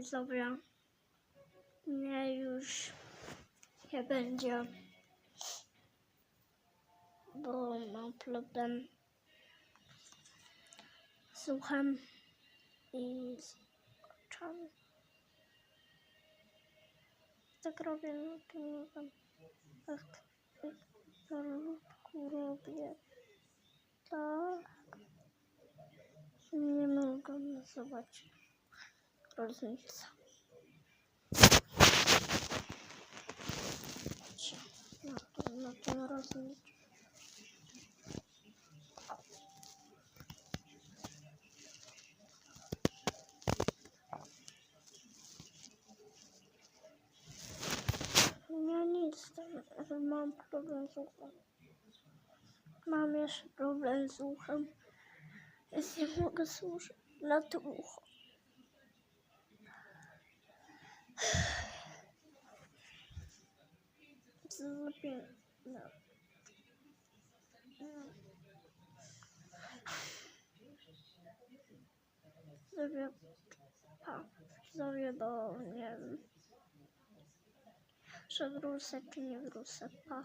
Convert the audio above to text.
Dobra. Nie, już nie będzie. Bo mam problem z uchem i oczami. Tak robię na tym uchem. Tak, tak robię. Tak. Nie mogę zobaczyć różnicę. Na to, na tym rozliczę. Ja nic, mam problem z uchem. Mam jeszcze problem z uchem. Więc nie mogę słuchać na to ucho. 滋病了嗯这边怕这边的人是不是神经有点儿奇葩